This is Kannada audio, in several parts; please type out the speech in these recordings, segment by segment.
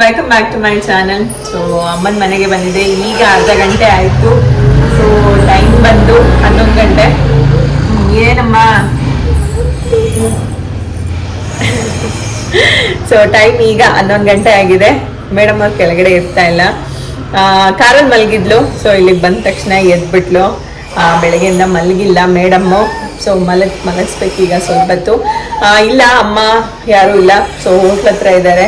Welcome back to my channel so ಅಮ್ಮನ ಮನೆಗೆ ಬಂದಿದೆ. ಈಗ ಅರ್ಧ ಗಂಟೆ ಆಯಿತು. ಸೊ ಟೈಮ್ ಬಂದು ಹನ್ನೊಂದು ಗಂಟೆ. ಏನಮ್ಮ? ಸೊ ಟೈಮ್ ಈಗ ಹನ್ನೊಂದು ಗಂಟೆ ಆಗಿದೆ. ಮೇಡಮ್ ಅವ್ರು ಕೆಳಗಡೆ ಇರ್ತಾ ಇಲ್ಲ. ಕಾರಲ್ಲಿ ಮಲಗಿದ್ಲು. ಸೊ ಇಲ್ಲಿಗೆ ಬಂದ ತಕ್ಷಣ ಎದ್ಬಿಟ್ಲು. ಬೆಳಗ್ಗೆಯಿಂದ ಮಲಗಿಲ್ಲ ಮೇಡಮ್ಮು. ಸೊ ಮಲಗ್ ಮಲಗಿಸ್ಬೇಕೀಗ ಸ್ವಲ್ಪ ಹೊತ್ತು. ಆ, ಇಲ್ಲ ಅಮ್ಮ ಯಾರೂ ಇಲ್ಲ. ಸೊ ಹೋಟ್ಲ ಹತ್ರ ಇದ್ದಾರೆ.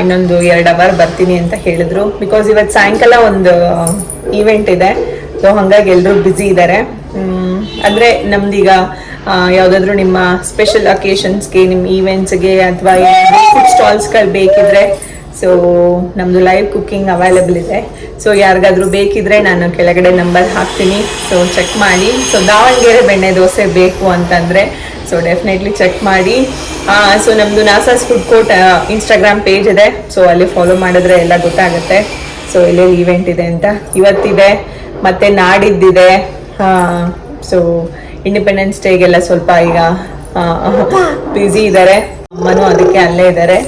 ಇನ್ನೊಂದು ಎರಡು ಅವರ್ ಬರ್ತೀನಿ ಅಂತ ಹೇಳಿದ್ರು. ಬಿಕಾಸ್ ಇವತ್ತು ಸಾಯಂಕಾಲ ಒಂದು ಈವೆಂಟ್ ಇದೆ. ಸೊ ಹಾಗಾಗಿ ಎಲ್ಲರೂ ಬ್ಯುಸಿ ಇದ್ದಾರೆ ಅಂದರೆ ನಮ್ದೀಗ ಯಾವುದಾದ್ರೂ ನಿಮ್ಮ ಸ್ಪೆಷಲ್ ಅಕೇಶನ್ಸ್ಗೆ ನಿಮ್ಮ ಈವೆಂಟ್ಸ್ಗೆ ಅಥವಾ ಫುಡ್ ಸ್ಟಾಲ್ಸ್ಗಳು ಬೇಕಿದ್ರೆ ಸೊ ನಮ್ಮದು ಲೈವ್ ಕುಕ್ಕಿಂಗ್ ಅವೈಲೇಬಲ್ ಇದೆ. ಸೊ ಯಾರಿಗಾದರೂ ಬೇಕಿದ್ರೆ ನಾನು ಕೆಳಗಡೆ ನಂಬರ್ ಹಾಕ್ತೀನಿ. ಸೊ ಚೆಕ್ ಮಾಡಿ. ಸೊ ದಾವಣಗೆರೆ ಬೆಣ್ಣೆ ದೋಸೆ ಬೇಕು ಅಂತಂದರೆ ಸೊ ಡೆಫಿನೆಟ್ಲಿ ಚೆಕ್ ಮಾಡಿ. ಸೊ ನಮ್ಮದು NASA's food court Instagram page ಇದೆ. ಸೊ ಅಲ್ಲಿ ಫಾಲೋ ಮಾಡಿದ್ರೆ ಎಲ್ಲ ಗೊತ್ತಾಗುತ್ತೆ. ಸೊ ಎಲ್ಲೆಲ್ಲಿ ಈವೆಂಟ್ ಇದೆ ಅಂತ. ಇವತ್ತಿದೆ, ಮತ್ತು ನಾಡಿದ್ದಿದೆ. ಸೊ ಇಂಡಿಪೆಂಡೆನ್ಸ್ ಡೇಗೆಲ್ಲ ಸ್ವಲ್ಪ ಈಗ ಬ್ಯುಸಿ ಇದ್ದಾರೆ. ಅಮ್ಮನೂ ಅದಕ್ಕೆ ಅಲ್ಲೇ ಇದ್ದಾರೆ.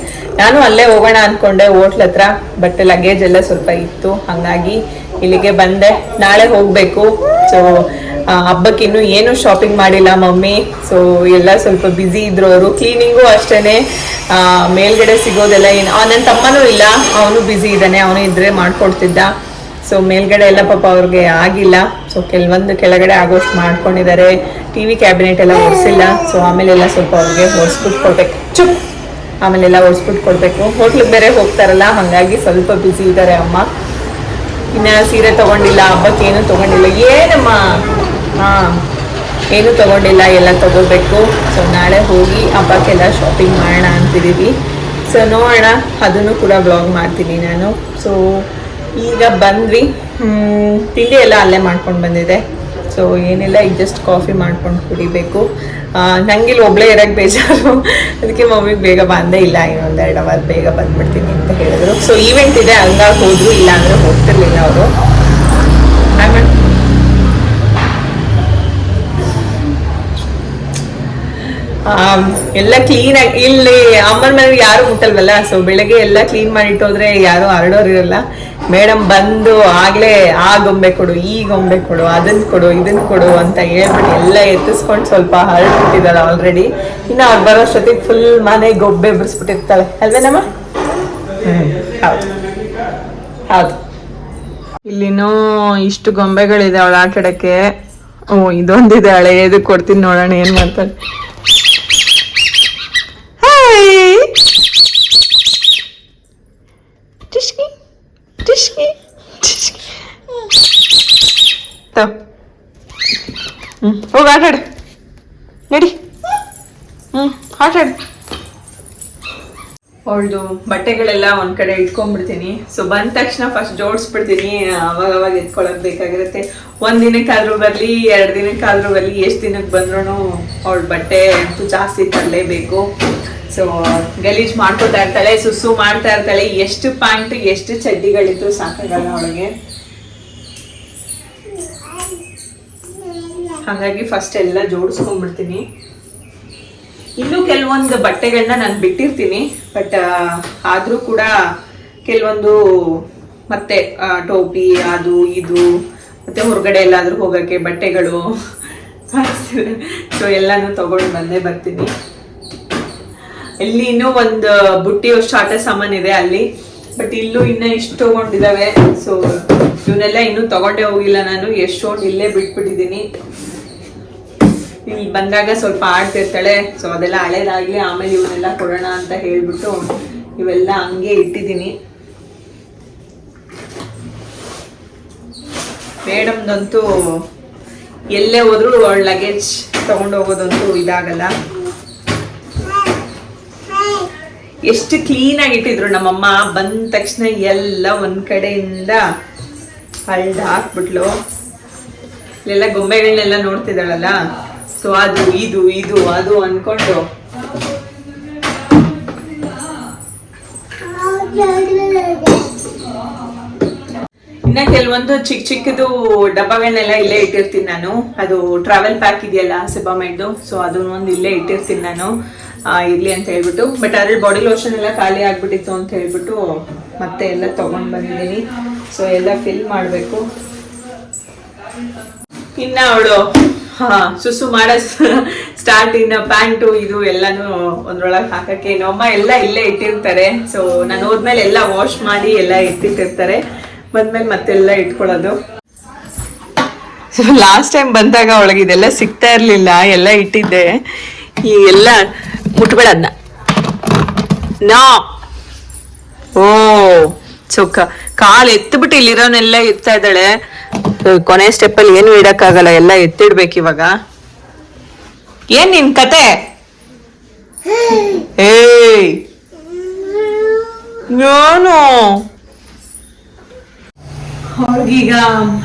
ನಾನು ಅಲ್ಲೇ ಹೋಗೋಣ ಅಂದ್ಕೊಂಡೆ ಹೋಟ್ಲ್ ಹತ್ರ ಬಟ್ ಲಗೇಜ್ ಎಲ್ಲ ಸ್ವಲ್ಪ ಇತ್ತು. ಹಾಗಾಗಿ ಇಲ್ಲಿಗೆ ಬಂದೆ. ನಾಳೆ ಹೋಗ್ಬೇಕು. ಸೊ ಹಬ್ಬಕ್ಕೆ ಇನ್ನೂ ಏನು ಶಾಪಿಂಗ್ ಮಾಡಿಲ್ಲ ಮಮ್ಮಿ. ಸೊ ಎಲ್ಲ ಸ್ವಲ್ಪ ಬ್ಯುಸಿ ಇದ್ರು ಅವರು. ಕ್ಲೀನಿಂಗು ಅಷ್ಟೇನೆ. ಆ, ಮೇಲ್ಗಡೆ ಸಿಗೋದೆಲ್ಲ ಏನು ನನ್ನ ತಮ್ಮನೂ ಇಲ್ಲ. ಅವನು ಬ್ಯುಸಿ ಇದ್ದಾನೆ. ಅವನು ಇದ್ರೆ ಮಾಡ್ಕೊಡ್ತಿದ್ದ. ಸೊ ಮೇಲ್ಗಡೆ ಎಲ್ಲ ಪಾಪ ಅವ್ರಿಗೆ ಆಗಿಲ್ಲ. ಸೊ ಕೆಲವೊಂದು ಕೆಳಗಡೆ ಆಗೋಷ್ಟು ಮಾಡ್ಕೊಂಡಿದ್ದಾರೆ. ಟಿ ವಿ ಕ್ಯಾಬಿನೆಟ್ ಎಲ್ಲ ಒರೆಸಿಲ್ಲ. ಸೊ ಆಮೇಲೆಲ್ಲ ಸ್ವಲ್ಪ ಅವ್ರಿಗೆ ಒರೆಸ್ಬಿಟ್ಟು ಕೊಡ್ಬೇಕು. ಚುಪ್ ಆಮೇಲೆಲ್ಲ ಒರೆಸ್ಬಿಟ್ಟು ಕೊಡಬೇಕು. ಹೋಟ್ಲಿಗೆ ಬೇರೆ ಹೋಗ್ತಾರಲ್ಲ ಹಾಗಾಗಿ ಸ್ವಲ್ಪ ಬ್ಯುಸಿ ಇದ್ದಾರೆ ಅಮ್ಮ. ಇನ್ನು ಸೀರೆ ತಗೊಂಡಿಲ್ಲ ಹಬ್ಬಕ್ಕೆ ತಗೊಂಡಿಲ್ಲ. ಏನಮ್ಮ? ಹಾ. ಏನು ತಗೊಂಡಿಲ್ಲ ಎಲ್ಲ ತಗೋಬೇಕು ಸೊ ನಾಳೆ ಹೋಗಿ ಹಬ್ಬಕ್ಕೆಲ್ಲ ಶಾಪಿಂಗ್ ಮಾಡೋಣ ಅಂತಿದ್ದೀವಿ ಸೊ ನೋಡೋಣ. ಅದನ್ನು ಕೂಡ ಬ್ಲಾಗ್ ಮಾಡ್ತೀನಿ ನಾನು. ಸೊ ಈಗ ಬಂದ್ವಿ. ತಿಂಡಿ ಎಲ್ಲ ಅಲ್ಲೇ ಮಾಡ್ಕೊಂಡು ಬಂದಿದೆ ಸೊ ಏನಿಲ್ಲ ಈಗ ಜಸ್ಟ್ ಕಾಫಿ ಮಾಡ್ಕೊಂಡು ಕುಡಿಬೇಕು. ಆ, ನಂಗಿಲ್ಲಿ ಒಬ್ಳೇ ಇರೋಕ್ಕೆ ಬೇಜಾರು. ಅದಕ್ಕೆ ಮಮ್ಮಿಗೆ ಬೇಗ ಬಂದೇ ಇಲ್ಲ. ಇನ್ನೊಂದು ಎರಡು ಅವರ್ ಬೇಗ ಬಂದ್ಬಿಡ್ತೀನಿ ಅಂತ ಹೇಳಿದ್ರು. ಸೊ ಈವೆಂಟ್ ಇದೆ ಹಂಗಾಗಿ ಹೋದ್ರು. ಇಲ್ಲ ಅಂದ್ರೆ ಹೋಗ್ತಿರ್ಲಿಲ್ಲ ಅವರು. ಎಲ್ಲ ಕ್ಲೀನ್ ಆಗಿ ಇಲ್ಲಿ ಅಮ್ಮನ ಮನೆಗೆ ಯಾರು ಮುಟ್ಟಲ್ವಲ್ಲ? ಸೊ ಬೆಳಗ್ಗೆ ಎಲ್ಲ ಕ್ಲೀನ್ ಮಾಡಿಟ್ಟೋದ್ರೆ ಯಾರು ಹರಡೋರು ಇರಲ್ಲ. ಮೇಡಮ್ ಬಂದು ಆಗ್ಲೇ ಆ ಗೊಂಬೆ ಕೊಡು, ಈ ಗೊಂಬೆ ಕೊಡು, ಅದನ್ ಕೊಡು, ಇದನ್ ಕೊಡು ಅಂತ ಹೇಳ್ಬಿಟ್ಟು ಎಲ್ಲ ಎತ್ತಿಸ್ಕೊಂಡು ಸ್ವಲ್ಪ ಹರಡ್ಬಿಟ್ಟಿದ್ದಾರೆ ಆಲ್ರೆಡಿ ಇನ್ನು ಅವ್ರು ಬರೋಷ್ಟೊತ್ತಿಗೆ ಫುಲ್ ಮನೆ ಗೊಬ್ಬೆ ಬಿಡಿಸ್ಬಿಟ್ಟಿರ್ತಾಳೆ ಅಲ್ವೇನಮ್ಮ? ಹೌದು. ಹೌದು. ಇಲ್ಲಿನೂ ಇಷ್ಟು ಗೊಂಬೆಗಳಿದೆ ಅವಳು ಆಟಾಡಕ್ಕೆ ಓ, ಇದೊಂದಿದೆ ಹಳೆಯದು ಕೊಡ್ತೀನಿ ನೋಡೋಣ, ಏನ್ ಮಾಡ್ತಾರೆ. ಹಾಯ್ ಟಿಶ್ಕಿ ಟಿಶ್ಕಿ ಟಿಶ್ಕಿ ತಗೋ. ಹ್ಮ್ ಹೋಗಿ ಅವಳದು ಬಟ್ಟೆಗಳೆಲ್ಲ ಒಂದ್ ಕಡೆ ಇಟ್ಕೊಂಡ್ಬಿಡ್ತೀನಿ. ಸೊ ಬಂದ ತಕ್ಷಣ ಫಸ್ಟ್ ಜೋಡಿಸ್ಬಿಡ್ತೀನಿ. ಅವಾಗ ಅವಾಗ ಎತ್ಕೊಳಕ್ ಬೇಕಾಗಿರುತ್ತೆ. ಒಂದ್ ದಿನಕ್ಕಾದ್ರೂ ಬರ್ಲಿ, ಎರಡ್ ದಿನಕ್ಕಾದ್ರೂ ಬರ್ಲಿ, ಎಷ್ಟ್ ದಿನಕ್ಕೆ ಬಂದ್ರು ಅವಳ ಬಟ್ಟೆ ಅಂತೂ ಜಾಸ್ತಿ ತರಲೇಬೇಕು. ಸೊ ಗಲೀಜ್ ಮಾಡ್ಕೊತಾ ಇರ್ತಾಳೆ ಸುಸು ಮಾಡ್ತಾ ಇರ್ತಾಳೆ. ಎಷ್ಟು ಪ್ಯಾಂಟ್, ಎಷ್ಟು ಚಡ್ಡಿಗಳಿದ್ರು ಸಾಕಾಗಲ್ಲ ಅವಳಿಗೆ. ಹಾಗಾಗಿ ಫಸ್ಟ್ ಎಲ್ಲ ಜೋಡಿಸ್ಕೊಂಡ್ಬಿಡ್ತೀನಿ. ಇನ್ನು ಕೆಲವೊಂದು ಬಟ್ಟೆಗಳನ್ನ ನಾನು ಬಿಟ್ಟಿರ್ತೀನಿ ಬಟ್ ಆದರೂ ಕೂಡ ಕೆಲವೊಂದು ಮತ್ತೆ ಟೋಪಿ, ಅದು, ಇದು, ಮತ್ತೆ ಹೊರಗಡೆ ಎಲ್ಲಾದರೂ ಹೋಗೋಕ್ಕೆ ಬಟ್ಟೆಗಳು. ಸೊ ಎಲ್ಲಾನು ತಗೊಂಡು ಬಂದೇ ಬರ್ತೀನಿ. ಇಲ್ಲಿ ಇನ್ನೂ ಒಂದು ಬುಟ್ಟಿಯಷ್ಟು ಆಟ ಇದೆ ಅಲ್ಲಿ. ಬಟ್ ಇಲ್ಲೂ ಇನ್ನ ಇಷ್ಟು ತಗೊಂಡಿದಾವೆ. ಸೊ ಇವನ್ನೆಲ್ಲ ಇನ್ನೂ ತಗೊಂಡೇ ಹೋಗಿಲ್ಲ ನಾನು. ಎಷ್ಟೊಂದು ಇಲ್ಲೇ ಬಿಟ್ಬಿಟ್ಟಿದ್ದೀನಿ ಇಲ್ಲಿ ಬಂದಾಗ ಸ್ವಲ್ಪ ಆಡ್ತಿರ್ತಾಳೆ. ಸೊ ಅದೆಲ್ಲ ಹಳೇದಾಗ್ಲಿ, ಆಮೇಲೆ ಇವನ್ನೆಲ್ಲ ಕೊಡೋಣ ಅಂತ ಹೇಳ್ಬಿಟ್ಟು ಇವೆಲ್ಲ ಹಂಗೆ ಇಟ್ಟಿದ್ದೀನಿ ಮೇಡಮ್ದಂತೂ ಎಲ್ಲೇ ಹೋದ್ರು ಲಗೇಜ್ ತಗೊಂಡು ಹೋಗೋದಂತೂ ಇದಾಗಲ್ಲ. ಎಷ್ಟು ಕ್ಲೀನ್ ಆಗಿ ಇಟ್ಟಿದ್ರು. ನಮ್ಮಮ್ಮ ಬಂದ ತಕ್ಷಣ ಎಲ್ಲ ಒಂದ್ ಕಡೆಯಿಂದ ಹಳ್ದ ಹಾಕ್ಬಿಟ್ಲು. ಇಲ್ಲೆಲ್ಲ ಗೊಂಬೆಗಳನ್ನೆಲ್ಲ ನೋಡ್ತಿದ್ದಾಳಲ್ಲ? ಸೊ ಅದು, ಇದು ಇದು, ಅದು ಅನ್ಕೊಂಡು. ಇನ್ನ ಕೆಲವೊಂದು ಚಿಕ್ಕ ಚಿಕ್ಕದು ಡಬ್ಬಗಳನ್ನೆಲ್ಲ ಇಲ್ಲೇ ಇಟ್ಟಿರ್ತೀನಿ ನಾನು. ಅದು ಟ್ರಾವೆಲ್ ಪ್ಯಾಕ್ ಇದೆಯಲ್ಲ ಸಿಬಾಮೆಡ್ದು ಸೊ ಅದನ್ನ ಒಂದು ಇಲ್ಲೇ ಇಟ್ಟಿರ್ತೀನಿ ನಾನು. ಇರ್ಲಿ ಅಂತ ಹೇಳ್ಬಿಟ್ಟು. ಬಟ್ ಅದ್ರಲ್ಲಿ ಬಾಡಿ ಲೋಷನ್ ಎಲ್ಲ ಖಾಲಿ ಆಗಿಬಿಟ್ಟಿತ್ತು ಅಂತ ಹೇಳ್ಬಿಟ್ಟು ಮತ್ತೆ ಎಲ್ಲ ತಗೊಂಡ್ ಬಂದಿದ್ದೀನಿ ಸೊ ಎಲ್ಲ ಫಿಲ್ ಮಾಡಬೇಕು. ಇನ್ನ ಅವಳು, ಹಾ, ಸುಸು ಮಾಡ ಸ್ಟಾರ್ಟ್ ಇನ್ನ ಪ್ಯಾಂಟು, ಇದು ಎಲ್ಲಾನು ಒಂದ್ರೊಳಗೆ ಹಾಕಕ್ಕೆ. ನಮ್ಮಮ್ಮ ಎಲ್ಲ ಇಲ್ಲೇ ಇಟ್ಟಿರ್ತಾರೆ. ಸೊ ನಾನು ಹೋದ್ಮೇಲೆ ಎಲ್ಲ ವಾಶ್ ಮಾಡಿ ಎಲ್ಲ ಎತ್ತಿಟ್ಟಿರ್ತಾರೆ ಬಂದ್ಮೇಲೆ ಮತ್ತೆಲ್ಲ ಇಟ್ಕೊಳ್ಳೋದು. ಸೊ ಲಾಸ್ಟ್ ಟೈಮ್ ಬಂದಾಗ ಅವಳಿಗೆ ಇದೆಲ್ಲ ಸಿಗ್ತಾ ಇರ್ಲಿಲ್ಲ. ಎಲ್ಲ ಇಟ್ಟಿದ್ದೆ. ಈ ಎಲ್ಲ ಮುಟ್ಬೇಡದ್ನ ನಾ. ಓ ಸೊ ಕಾಲು ಎತ್ತಿಬಿಟ್ಟು ಇಲ್ಲಿರೋನೆಲ್ಲ ಎತ್ತಾ ಇದ್ದಾಳೆ. ಕೊನೆ ಸ್ಟೆಪ್ ಅಲ್ಲಿ ಏನು ಇಡಕ್ಕಾಗಲ್ಲ ಎಲ್ಲ ಎತ್ತಿಡ್ಬೇಕು ಇವಾಗ. ಏನ್ ನಿನ್ ಕತೆ? ಏಯ್.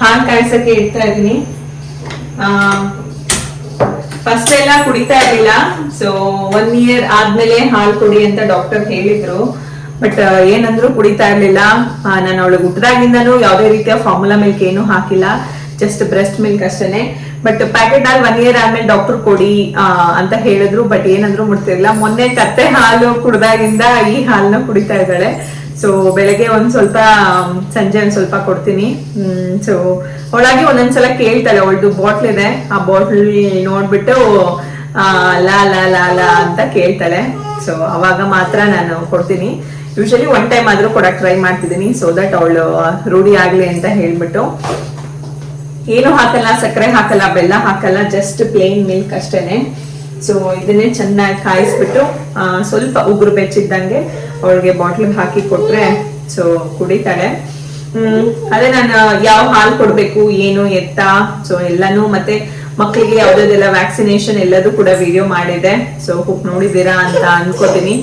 ಹಾಲು ಕಾಯ್ಸಕ್ಕೆ ಇಡ್ತಾ ಇದೀನಿ ಫಸ್ಟ್ ಎಲ್ಲ ಕುಡಿತಾ ಇರ್ಲಿಲ್ಲ. ಸೊ ಒನ್ ಇಯರ್ ಆದ್ಮೇಲೆ ಹಾಲು ಕುಡಿ ಅಂತ ಡಾಕ್ಟರ್ ಹೇಳಿದ್ರು. ಬಟ್ ಏನಂದ್ರು ಕುಡಿತಾ ಇರ್ಲಿಲ್ಲ. ನಾನು ಅವಳು ಹುಟ್ಟದಾಗಿಂದನೂ ಯಾವುದೇ ರೀತಿಯ ಫಾರ್ಮುಲಾ ಮಿಲ್ಕ್ ಏನು ಹಾಕಿಲ್ಲ. ಜಸ್ಟ್ ಬ್ರೆಸ್ಟ್ ಮಿಲ್ಕ್ ಅಷ್ಟೇನೆ. ಬಟ್ ಪ್ಯಾಕೆಟ್ ಹಾಲು ಒನ್ ಇಯರ್ ಆದ್ಮೇಲೆ ಡಾಕ್ಟರ್ ಕೊಡಿ ಅಂತ ಹೇಳಿದ್ರು. ಬಟ್ ಏನಂದ್ರು ಮುಟ್ತಿರ್ಲಿಲ್ಲ. ಮೊನ್ನೆ ಕತ್ತೆ ಹಾಲು ಕುಡ್ದಾಗಿಂದ ಈ ಹಾಲನ್ನ ಕುಡಿತಾ ಇದ್ದಾಳೆ. ಸೊ ಬೆಳಗ್ಗೆ ಒಂದ್ ಸ್ವಲ್ಪ ಮ್, ಸಂಜೆ ಒಂದ್ ಸ್ವಲ್ಪ ಕೊಡ್ತೀನಿ. ಸೊ ಅವಳಾಗಿ ಒಂದೊಂದ್ಸಲ ಕೇಳ್ತಾಳೆ ಅವಳದು ಬಾಟ್ಲ್ ಇದೆ. ಆ ಬಾಟ್ಲ್ ನೋಡ್ಬಿಟ್ಟು ಲಾ ಲಾ ಲಾ ಲಾ ಅಂತ ಕೇಳ್ತಾಳೆ. ಸೊ ಅವಾಗ ಮಾತ್ರ ನಾನು ಕೊಡ್ತೀನಿ. ಯೂಶಲಿ ಒನ್ ಟೈಮ್ ಆದ್ರೂ ಕೊಡಕ್ ಟ್ರೈ ಮಾಡ್ತಿದ್ದೀನಿ ಸೊ ದಟ್ ಅವಳು ರೂಢಿ ಆಗ್ಲಿ ಅಂತ ಹೇಳ್ಬಿಟ್ಟು. ಏನು ಹಾಕಲ್ಲ ಸಕ್ಕರೆ ಹಾಕಲ್ಲ ಬೆಲ್ಲ ಹಾಕಲ್ಲ ಜಸ್ಟ್ ಪ್ಲೇನ್ ಮಿಲ್ಕ್ ಅಷ್ಟೇನೆ. ಸೊ ಇದನ್ನೇ ಚೆನ್ನಾಗಿ ಕಾಯಿಸ್ಬಿಟ್ಟು ಸ್ವಲ್ಪ ಉಗುರು ಬೆಚ್ಚಿದ್ದಂಗೆ ಅವಳಿಗೆ ಬಾಟ್ಲಿಗೆ ಹಾಕಿ ಕೊಟ್ರೆ ಸೊ ಕುಡಿತಾಳೆ. ಹ್ಮ್ ಅದೇ ನಾನು ಯಾವ ಹಾಲು ಕೊಡ್ಬೇಕು, ಏನು, ಎತ್ತ ಸೊ ಎಲ್ಲಾನು ಮತ್ತೆ ಮಕ್ಕಳಿಗೆ ಯಾವ್ದೆಲ್ಲ ವ್ಯಾಕ್ಸಿನೇಷನ್ ಎಲ್ಲದೂ ಕೂಡ ವಿಡಿಯೋ ಮಾಡಿದೆ. ಸೊ ಹೋಗ್ ನೋಡಿದೀರಾ ಅಂತ ಅನ್ಕೋತೀನಿ.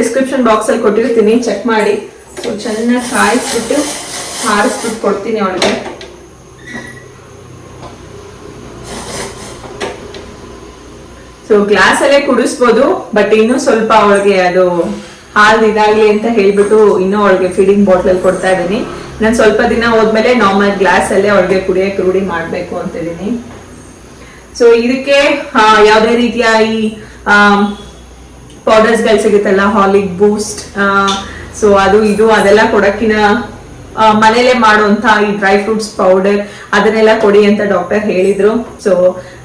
ಡಿಸ್ಕ್ರಿಪ್ಷನ್ ಬಾಕ್ಸ್ ಅಲ್ಲಿ ಕೊಟ್ಟಿರ್ತೀನಿ ಚೆಕ್ ಮಾಡಿ. ಸೊ ಚೆನ್ನಾಗಿ ಕಾಯಿಸ್ಬಿಟ್ಟು ಹಾರಿಸ್ಬಿಟ್ಟು ಕೊಡ್ತೀನಿ ಅವಳಿಗೆ. ಸೊ ಗ್ಲಾಸ್ ಅಲ್ಲೇ ಕುಡಿಸ್ಬೋದು ಬಟ್ ಇನ್ನೂ ಸ್ವಲ್ಪ ಅವಳಿಗೆ ಅದು ಹಾಲು ಇದಾಗ್ಲಿ ಅಂತ ಹೇಳ್ಬಿಟ್ಟು ಇನ್ನೂ ಅವಳಿಗೆ ಫೀಡಿಂಗ್ ಬಾಟ್ಲಲ್ಲಿ ಕೊಡ್ತಾ ಇದ್ದೀನಿ ನಾನು ಸ್ವಲ್ಪ ದಿನ ಹೋದ್ಮೇಲೆ ನಾರ್ಮಲ್ ಗ್ಲಾಸ್ ಅಲ್ಲೇ ಅವಳಿಗೆ ಕುಡಿಯಕ್ಕೆ ರೂಢಿ ಮಾಡಬೇಕು ಅಂತ ಇದೀನಿ. ಸೊ ಇದಕ್ಕೆ ಯಾವುದೇ ರೀತಿಯ ಈ ಪೌಡರ್ಸ್ಗಳು ಸಿಗುತ್ತಲ್ಲ ಹಾಲಿಕ್ ಬೂಸ್ಟ್ ಸೊ ಅದು ಇದು ಅದೆಲ್ಲ ಕೊಡಕ್ಕಿನ ಮನೇಲೆ ಮಾಡುವಂತ ಈ ಡ್ರೈ ಫ್ರೂಟ್ಸ್ ಪೌಡರ್ ಅದನ್ನೆಲ್ಲ ಕೊಡಿ ಅಂತ ಡಾಕ್ಟರ್ ಹೇಳಿದ್ರು. ಸೊ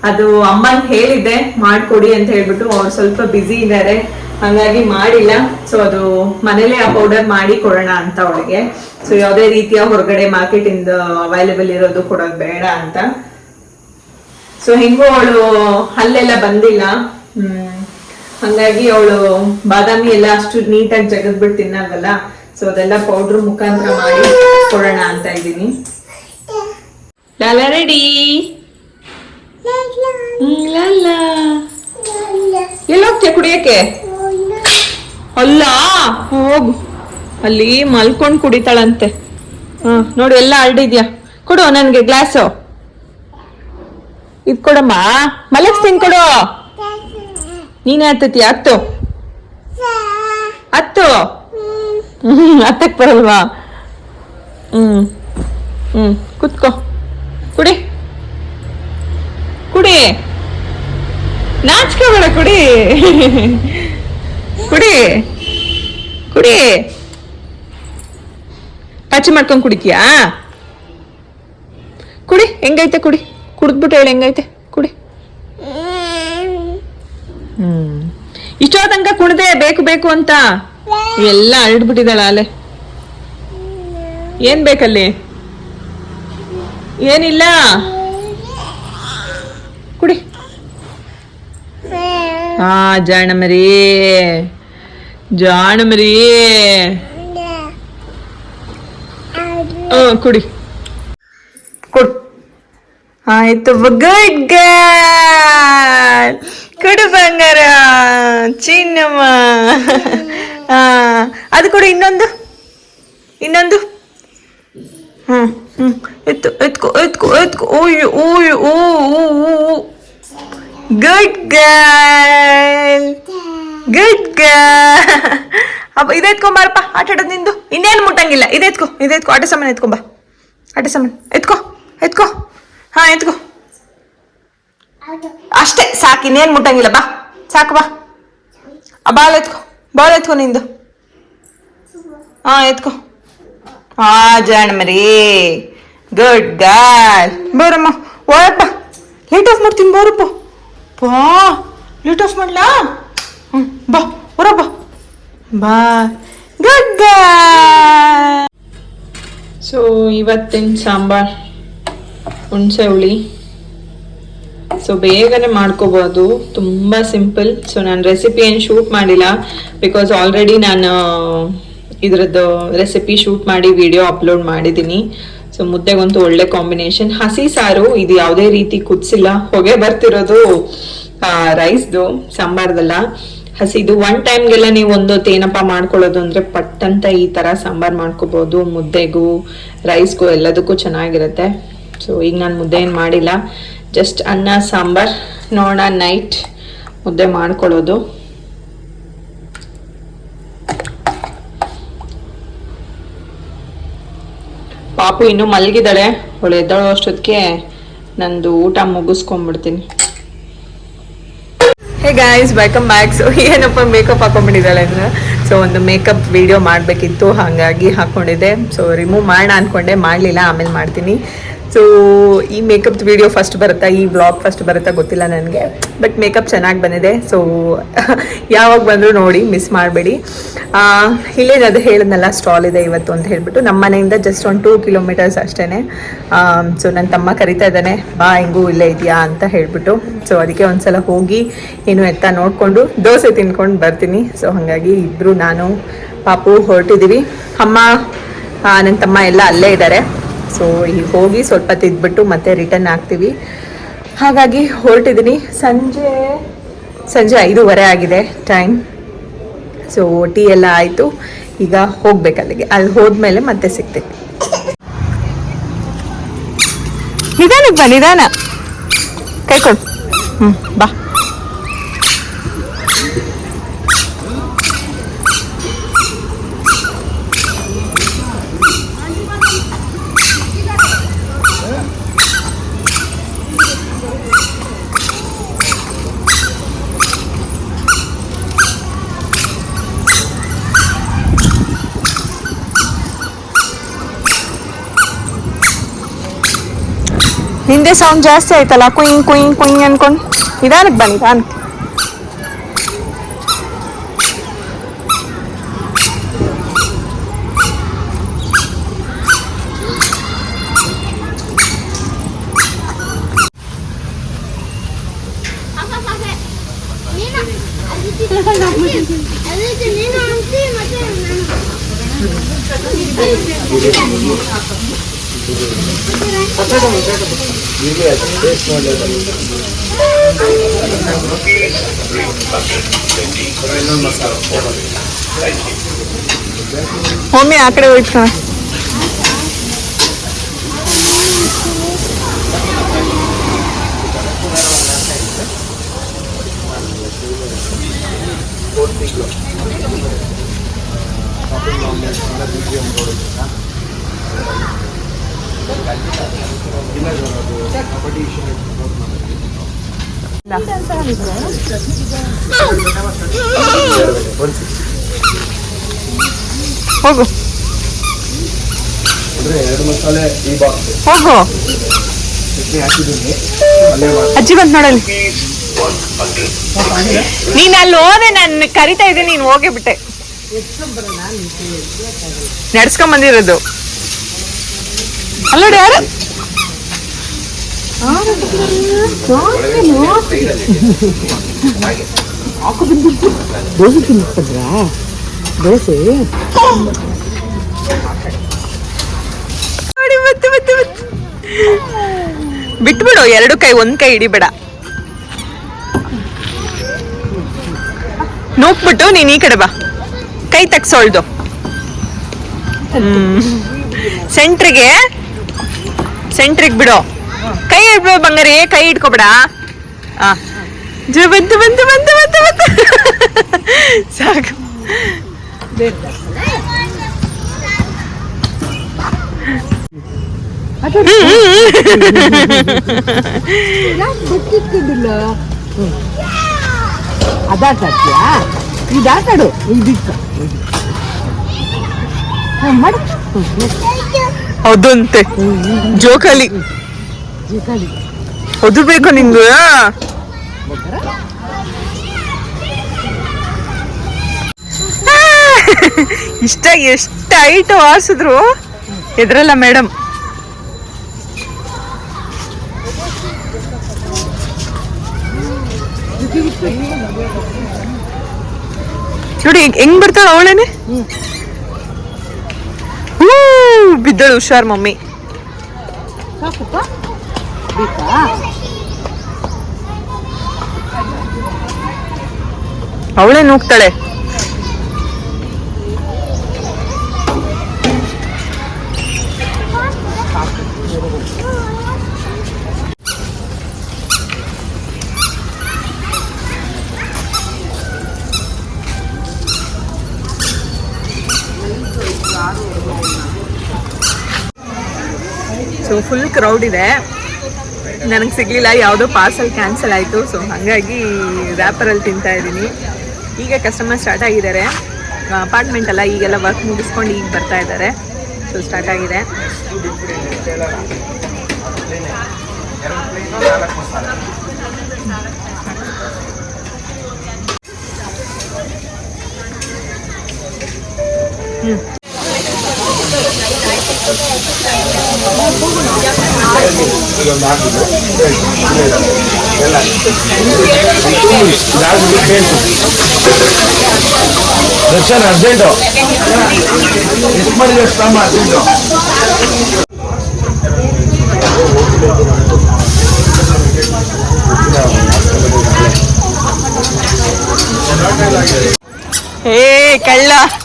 ಅದು ಅಮ್ಮನ್ ಹೇಳಿದ್ದೆ, ಮಾಡ್ಕೊಡಿ ಅಂತ ಹೇಳ್ಬಿಟ್ಟು ಅವ್ರು ಸ್ವಲ್ಪ ಬ್ಯುಸಿ ಇದ್ದಾರೆ ಹಾಗಾಗಿ ಮಾಡಿಲ್ಲ. ಸೊ ಅದು ಮನೇಲೆ ಆ ಪೌಡರ್ ಮಾಡಿ ಕೊಡೋಣ ಅಂತ ಅವಳಿಗೆ. ಸೊ ಯಾವುದೇ ರೀತಿಯ ಹೊರಗಡೆ ಮಾರ್ಕೆಟ್ ಇಂದ ಅವೈಲೇಬಲ್ ಇರೋದು ಕೊಡೋದು ಬೇಡ ಅಂತ. ಸೊ ಹೆಂಗೋ ಅವಳು ಹಲ್ಲೆಲ್ಲ ಬಂದಿಲ್ಲ. ಹ್ಮ್. ಹಂಗಾಗಿ ಅವಳು ಬಾದಾಮಿ ಎಲ್ಲ ಅಷ್ಟು ನೀಟಾಗಿ ಜಗದ್ಬಿಟ್ಟು ತಿನ್ನಲ್ವಲ್ಲ? ಸೊ ಅದೆಲ್ಲ ಪೌಡರ್ ಮುಖಾಂತರ ಮಾಡಿ ಕೊಡೋಣ ಅಂತ ಇದ್ದೀನಿ. ಲಾಲ ರೆಡಿ ಲಾಲ. ಎಲ್ಲಿ ಹೋಗ್ತೀಯ ಕುಡಿಯಕ್ಕೆ? ಅಲ್ಲ, ಹೋಗು. ಅಲ್ಲಿ ಮಲ್ಕೊಂಡು ಕುಡಿತಾಳಂತೆ. ಹಾ, ನೋಡಿ, ಎಲ್ಲ ಅರಡಿದ್ಯಾ? ಕೊಡು ನನಗೆ ಗ್ಲಾಸು. ಇದು ಕೊಡಮ್ಮ. ಮಲಗಿಸ್ತೀನಿ ಕೊಡು. ನೀನೇ ಹತ್ತತಿ, ಹತ್ತು. ಹತ್ತು. ಹ್ಮ್ ಹತ್ತಕ್ ಬರಲ್ವಾ? ಹ್ಮ್ ಹ್ಮ್, ಕುತ್ಕೋ. ಕುಡಿ. ಕುಡಿ. ನಾಚ್ಕೋಬೇಡ ಕುಡಿ. ಕುಡಿ. ಕುಡಿ. ಟಚ್ ಮಾಡ್ಕೊಂಡ್ ಕುಡಿತೀಯಾ? ಕುಡಿ, ಹೆಂಗೈತೆ ಕುಡಿ. ಕುಡಿದ್ಬಿಟ್ಟು ಹೇಳಿ, ಹೆಂಗೈತೆ? ಕುಡಿ. ಹ್ಮ್. ಇಷ್ಟೋ ಕುಡ್ದೆ ಬೇಕು ಬೇಕು ಅಂತ? ಎಲ್ಲ ಅರಡ್ಬಿಟ್ಟಿದ್ದಾಳ ಅಲೆ. ಏನ್ ಬೇಕಲ್ಲಿ? ಏನಿಲ್ಲ? ಕುಡಿ. ಹಾ ಜಾಣ ಮರಿ ಜಾಣ ಮರಿ. ಹ್ಮ್ ಕುಡಿ. ಕೊಡು. ಆಯ್ತು ಗುಡ್ ಗರ್ಲ್ ಕೊಡು ಬಂಗಾರ, ಚಿನ್ನಮ್ಮ. ಅದು ಕೊಡು ಇನ್ನೊಂದು. ಇನ್ನೊಂದು. ಹ್ಮ್ ಹ್ಮ್ ಎತ್ತು ಎತ್ಕೋ ಎತ್ಕೋ ಎತ್ಕೋ. ಓಯ್ ಓಯ್, ಓ ಗುಡ್ ಗರ್ಲ್ ಗುಡ್ ಅಪ್ಪ ಇದೆತ್ಕೊಂಬಾರಪ್ಪ ಆಟ ಆಡೋದು ನಿಂದು. ಇನ್ನೇನು ಮುಟ್ಟಂಗಿಲ್ಲ. ಇದೆತ್ಕೋ ಇದೆತ್ಕೋ ಆಟ ಸಾಮಾನು ಎತ್ಕೊಂಬ ಆಟ ಸಾಮಾನು. ಎತ್ಕೋ ಎತ್ಕೋ. ಹಾ, ಎತ್ಕೋ. ಅಷ್ಟೇ, ಸಾಕು, ಇನ್ನೇನು ಮುಟ್ಟಂಗಿಲ್ಲ, ಬಾ. ಸಾಕು, ಬಾ. ಬಾಳ ಎತ್ಕೊ ಬಾಳ ಎತ್ಕೊ ನಿಂದು. ಹಾ, ಎತ್ಕೊ. ಹಾ, ಜಾಣ ಮರಿ. ಗುಡ್ ಗಾಲ್ ಬೋರಮ್ಮ ಓಯಪ್ಪ ಲೈಟ್ ಆಫ್ ಮಾಡ್ತೀನಿ, ಬೋರಪ್ಪ. ಪಾ ಲೈಟ್ ಆಫ್ ಮಾಡ್ಲಾ? ಬಾ, ಹೊರ ಬಾ. ಗುಡ್ ಗಗ್ಗ. ಸೊ ಇವತ್ತಿನ ಸಾಂಬಾರ್, ಹುಣಸೆ ಹುಳಿ. ಸೊ ಬೇಗನೆ ಮಾಡ್ಕೋಬೋದು. ತುಂಬ ಸಿಂಪಲ್. ಸೊ ನಾನು ರೆಸಿಪಿ ಏನು ಶೂಟ್ ಮಾಡಿಲ್ಲ ಬಿಕಾಸ್ ಆಲ್ರೆಡಿ ನಾನು, ಇದ್ರದ್ದು ರೆಸಿಪಿ ಶೂಟ್ ಮಾಡಿ ವಿಡಿಯೋ ಅಪ್ಲೋಡ್ ಮಾಡಿದ್ದೀನಿ. ಸೊ ಮುದ್ದೆಗಂತೂ ಒಳ್ಳೆ ಕಾಂಬಿನೇಷನ್ ಹಸಿ ಸಾರು, ಇದು ಯಾವುದೇ ರೀತಿ ಕುದಿಸಿಲ್ಲ. ಹೊಗೆ ಬರ್ತಿರೋದು ರೈಸ್ದು ಸಾಂಬಾರ್ದಲ್ಲ. ಹಸಿದು ಒನ್ ಟೈಮ್ಗೆಲ್ಲ ನೀವು ಒಂದು ಏನಪ್ಪ ಮಾಡ್ಕೊಳ್ಳೋದು ಅಂದ್ರೆ ಪಟ್ಟಂತ ಈ ತರ ಸಾಂಬಾರ್ ಮಾಡ್ಕೋಬಹುದು ಮುದ್ದೆಗೂ ರೈಸ್ಗೂ ಎಲ್ಲದಕ್ಕೂ ಚೆನ್ನಾಗಿರುತ್ತೆ. ಸೊ ಈಗ ನಾನು ಮುದ್ದೆ ಏನು ಮಾಡಿಲ್ಲ. ಜಸ್ಟ್ ಅನ್ನ, ಸಾಂಬಾರ್ ನೋಡೋಣ ನೈಟ್ ಮುದ್ದೆ ಮಾಡ್ಕೊಳ್ಳೋದು. ಪಾಪು ಇನ್ನೂ ಮಲಗಿದಾಳೆ ಅವಳು ಎದ್ದಳೋ ಅಷ್ಟೊತ್ತಿಗೆ. ನಂದು ಊಟ ಮುಗಿಸ್ಕೊಂಡ್ಬಿಡ್ತೀನಿ. ಗಾಯ್ಸ್ ವೆಲ್ಕಮ್ ಬ್ಯಾಕ್ ಸೊ ಏನಪ್ಪ ಮೇಕಪ್ ಹಾಕೊಂಡ್ಬಿಟ್ಟಿದ್ದಾಳೆ ಅಂದ್ರೆ. ಸೊ ಒಂದು ಮೇಕಪ್ ವಿಡಿಯೋ ಮಾಡಬೇಕಿತ್ತು. ಹಾಗಾಗಿ ಹಾಕ್ಕೊಂಡಿದ್ದೆ ಸೊ ರಿಮೂವ್ ಮಾಡೋಣ ಅಂದ್ಕೊಂಡೆ ಮಾಡಲಿಲ್ಲ, ಆಮೇಲೆ ಮಾಡ್ತೀನಿ. ಸೊ ಈ ಮೇಕಪ್ ವಿಡಿಯೋ ಫಸ್ಟ್ ಬರುತ್ತಾ, ಈ ವ್ಲಾಗ್ ಫಸ್ಟ್ ಬರುತ್ತಾ ಗೊತ್ತಿಲ್ಲ ನನಗೆ. ಬಟ್ ಮೇಕಪ್ ಚೆನ್ನಾಗಿ ಬಂದಿದೆ. ಸೊ ಯಾವಾಗ ಬಂದರೂ ನೋಡಿ ಮಿಸ್ ಮಾಡಬೇಡಿ. ಇಲ್ಲೇ ಅದು ಹೇಳಿದ್ನಲ್ಲ ಸ್ಟಾಲ್ ಇದೆ ಇವತ್ತು ಅಂತ ಹೇಳಿಬಿಟ್ಟು. ನಮ್ಮ ಮನೆಯಿಂದ ಜಸ್ಟ್ ಒಂದು ಟೂ ಕಿಲೋಮೀಟರ್ಸ್ ಅಷ್ಟೇ ಸೊ ನನ್ನ ತಮ್ಮ ಕರಿತಾ ಇದ್ದಾನೆ, ಬಾ, ಹೆಂಗೂ ಇಲ್ಲೇ ಇದೆಯಾ? ಅಂತ ಹೇಳಿಬಿಟ್ಟು. ಸೊ ಅದಕ್ಕೆ ಒಂದ್ಸಲ ಹೋಗಿ, ಏನು ಎತ್ತ ನೋಡಿಕೊಂಡು, ದೋಸೆ ತಿನ್ಕೊಂಡು ಬರ್ತೀನಿ. ಸೊ ಹಾಗಾಗಿ ಇಬ್ಬರು ನಾನು, ಪಾಪು ಹೊರಟಿದ್ದೀವಿ ಅಮ್ಮ ನನ್ನ ತಮ್ಮ ಎಲ್ಲ ಅಲ್ಲೇ ಇದ್ದಾರೆ ಸೊ ಈಗ ಹೋಗಿ ಸ್ವಲ್ಪ ತಿದ್ಬಿಟ್ಟು ಮತ್ತೆ ರಿಟರ್ನ್ ಆಗ್ತೀವಿ. ಹಾಗಾಗಿ ಹೊರಟಿದ್ದೀನಿ ಸಂಜೆ ಸಂಜೆ ಐದೂವರೆ ಆಗಿದೆ ಟೈಮ್ ಸೊ ಟೀ ಎಲ್ಲ ಆಯಿತು. ಈಗ ಹೋಗ್ಬೇಕು ಅಲ್ಲಿಗೆ. ಅಲ್ಲಿ ಹೋದ್ಮೇಲೆ ಮತ್ತೆ ಸಿಗ್ತೀನಿ. ನಿಧಾನಕ್ಕೆ ಬಾ, ನಿಧಾನ. ಕೈ ಕೊಡು. ಹ್ಞೂ ಬಾ. ನಿಂದೆ ಸೌಂಡ್ ಜಾಸ್ತಿ ಆಯ್ತಲ್ಲ ಕುಯಿಂಗ್ ಕುಯಿಂಗ್ ಕುಯಿಂಗ್ ಅನ್ಕೊಂಡು? ನಿಧಾನಕ್ಕೆ ಬನ್ನಿ ನಿಧಾನ ನೀನು ಅದಕ್ಕೆ ನೀನು ಅಂತಿ ಮತ್ತೆ ನಾನು ಒಮ್ಮೆ ಆ ಕಡೆ ಹೋಯ್ತು ಕಣ ಹೋಗು ಅಂದ್ರೆ ಎರಡು ಮಸಾಲೆ ಈ ಹೋಗು ಅಲ್ಲೇ ಅಜ್ಜಿ ಬಂತ ನೋಡಲ್ಲಿ. ನೀನ್ ಅಲ್ಲಿ ಹೋದೆ, ನಾನು ಕರಿತಾ ಇದ್ದೀನಿ, ನೀನು ಹೋಗೇ ಬಿಟ್ಟೆ. ನಡ್ಸ್ಕೊಂಡ್ ಬಂದಿರೋದು ಅಲ್ಲೋಡಿ ಯಾರು? ನೋಡಿ, ಮತ್ತೆ ಮತ್ತೆ ಮತ್ತೆ. ಬಿಟ್ಬಿಡು, ಎರಡು ಕೈ, ಒಂದ್ ಕೈ ಹಿಡಿಬೇಡ. ನೂಕ್ಬಿಟ್ಟು ನೀನ್ ಈ ಕಡೆ ಬಾ. ಕೈ ತಗ್ಸೋಳ್ದು. ಸೆಂಟ್ರಿಗೆ ಸೆಂಟ್ರಿಗೆ ಬಿಡು. ಕೈ ಇಡ್ಬೇಡ ಬಂಗಾರಿ, ಕೈ ಇಟ್ಕೊಬೇಡ. ಬಂತು ಬಂತು ಬಂತು ಬಂತು ಬಂತು ಸಾಕು. ಗೊತ್ತಿದ್ದಿಲ್ಲ ಇದಾಟಾಡು ಇದಕ್ಕ ಮಾಡು. ಅದಂತೆ ಜೋಕಾಲಿ. ಜೀಕಾಲಿ ಒದರ್ಬೇಕು ನಿಂಗೆ ಇಷ್ಟ, ಎಷ್ಟು ಹೈಟ್ ವಾಸಿದ್ರು ಎದ್ರಲ್ಲ ಮೇಡಮ್ ನೋಡಿ, ಹೆಂಗ್- ಹೆಂಗ್ ಬರ್ತಾಳ ಅವಳೇನೆ? ಹೂ ಬಿದ್ದಳು ಹುಷಾರ್ ಮಮ್ಮಿ. ಅವಳೇ ನೂಗ್ತಾಳೆ ಫುಲ್ ಕ್ರೌಡ್ ಇದೆ. ನನಗೆ ಸಿಗಲಿಲ್ಲ, ಯಾವುದೋ ಪಾರ್ಸಲ್ ಕ್ಯಾನ್ಸಲ್ ಆಯಿತು. ಸೊ ಹಾಗಾಗಿ ರ್ಯಾಪರಲ್ಲಿ ತಿಂತಾ ಇದ್ದೀನಿ. ಈಗ ಕಸ್ಟಮರ್ ಸ್ಟಾರ್ಟ್ ಆಗಿದ್ದಾರೆ. ಅಪಾರ್ಟ್ಮೆಂಟ್ ಅಲ್ಲ, ಈಗೆಲ್ಲ ವರ್ಕ್ ಮುಗಿಸ್ಕೊಂಡು ಈಗ ಬರ್ತಾ ಇದ್ದಾರೆ. ಸೊ ಸ್ಟಾರ್ಟ್ ಆಗಿದೆ. ದರ್ಶನ್ ಅರ್ಜೆಂಟು ಎಷ್ಟು ಮಾಡಿದ್ರೆ ಎಷ್ಟು ಸಾಮ ಅರ್ಜೆಂಟು ಏ ಕಳ್ಳ no, no, no,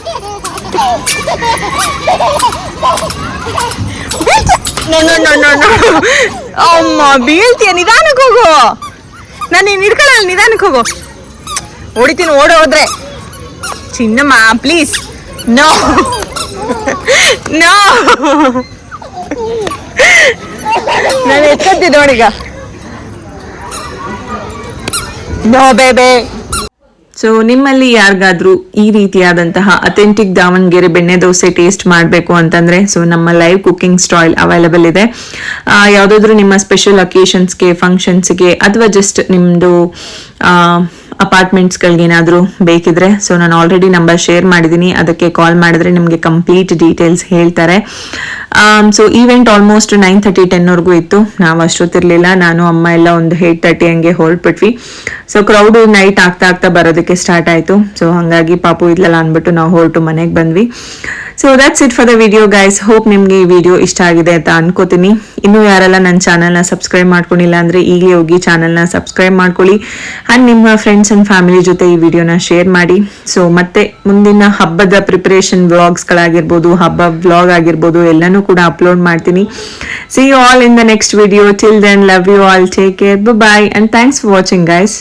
no, no. ಅಮ್ಮ, ಬೀಳ್ತೀಯ? ನಿಧಾನಕ್ಕೆ ಹೋಗು. ನಾನು ನೀನು ಹಿಡ್ಕೊಳ್ಳಲ್ಲ, ನಿಧಾನಕ್ಕೆ ಹೋಗು. ಹೊಡಿತೀನಿ ಓಡ ಹೋದ್ರೆ. ಚಿನ್ನಮ್ಮ ಪ್ಲೀಸ್ ನೋ ನೋ ನಾನು ಎತ್ಕೊತಿದ್ದೆ ನೋಡೀಗ ನೋ ಬೇಬೆ ಸೊ ನಿಮ್ಮಲ್ಲಿ ಯಾರಿಗಾದ್ರೂ ಈ ರೀತಿಯಾದಂತಹ ಅಥೆಂಟಿಕ್ ದಾವಣಗೆರೆ ಬೆಣ್ಣೆ ದೋಸೆ ಟೇಸ್ಟ್ ಮಾಡಬೇಕು ಅಂತಂದ್ರೆ ಸೊ ನಮ್ಮ ಲೈವ್ ಕುಕಿಂಗ್ ಸ್ಟಾಯ್ಲ್ ಅವೈಲಬಲ್ ಇದೆ. ಯಾವುದಾದ್ರೂ ನಿಮ್ಮ ಸ್ಪೆಷಲ್ ಅಕೇಶನ್ಸ್ಗೆ ಫಂಕ್ಷನ್ಸ್ಗೆ ಅಥವಾ ಜಸ್ಟ್ ನಿಮ್ಮದು ಅಪಾರ್ಟ್ಮೆಂಟ್ಸ್ಗಳಿಗೇನಾದರೂ ಬೇಕಿದ್ರೆ ಸೊ ನಾನು ಆಲ್ರೆಡಿ ನಂಬರ್ ಶೇರ್ ಮಾಡಿದ್ದೀನಿ ಅದಕ್ಕೆ ಕಾಲ್ ಮಾಡಿದ್ರೆ ನಿಮಗೆ ಕಂಪ್ಲೀಟ್ ಡೀಟೇಲ್ಸ್ ಹೇಳ್ತಾರೆ. So event almost nine thirty ಟೆನ್ವರೆಗೂ ಇತ್ತು. ನಾವು ಅಷ್ಟೊತ್ತಿರಲಿಲ್ಲ. ನಾನು, ಅಮ್ಮ ಎಲ್ಲ ಒಂದು ಏಯ್ಟ್ ತರ್ಟಿ ಹಂಗೆ ಹೊರಟ್ಬಿಟ್ವಿ. ಸೊ ಕ್ರೌಡ್ ನೈಟ್ ಆಗ್ತಾ ಆಗ್ತಾ ಬರೋದಕ್ಕೆ ಸ್ಟಾರ್ಟ್ ಆಯಿತು. ಸೊ ಹಾಗಾಗಿ ಪಾಪು ಇದ್ಲಲ್ಲ ಅಂದ್ಬಿಟ್ಟು ನಾವು ಹೊರಟು ಮನೆಗೆ ಬಂದ್ವಿ. So that's it for the video guys hope ನಿಮ್ಗೆ ಈ ವಿಡಿಯೋ ಇಷ್ಟ ಆಗಿದೆ ಅಂತ ಅನ್ಕೋತೀನಿ. ಇನ್ನು ಯಾರೆಲ್ಲ ನನ್ನ ಚಾನಲ್ನ ಸಬ್ಸ್ಕ್ರೈಬ್ ಮಾಡ್ಕೊಂಡಿಲ್ಲ ಅಂದರೆ ಈಗಲೇ ಹೋಗಿ ಚಾನಲ್ನ ಸಬ್ಸ್ಕ್ರೈಬ್ ಮಾಡ್ಕೊಳ್ಳಿ. ಆ್ಯಂಡ್ ನಿಮ್ಮ ಫ್ರೆಂಡ್ಸ್ ಅಂಡ್ ಫ್ಯಾಮಿಲಿ ಜೊತೆ ಈ ವಿಡಿಯೋನ ಶೇರ್ ಮಾಡಿ. ಸೊ ಮತ್ತೆ ಮುಂದಿನ ಹಬ್ಬದ ಪ್ರಿಪರೇಷನ್ ವ್ಲಾಗ್ಸ್ಗಳಾಗಿರ್ಬೋದು ಹಬ್ಬ ವ್ಲಾಗ್ ಆಗಿರ್ಬೋದು, ಎಲ್ಲನೂ ಕೂಡ ಅಪ್ಲೋಡ್ ಮಾಡ್ತೀನಿ. See you all in the next video till then love you all take care bye bye and thanks for watching guys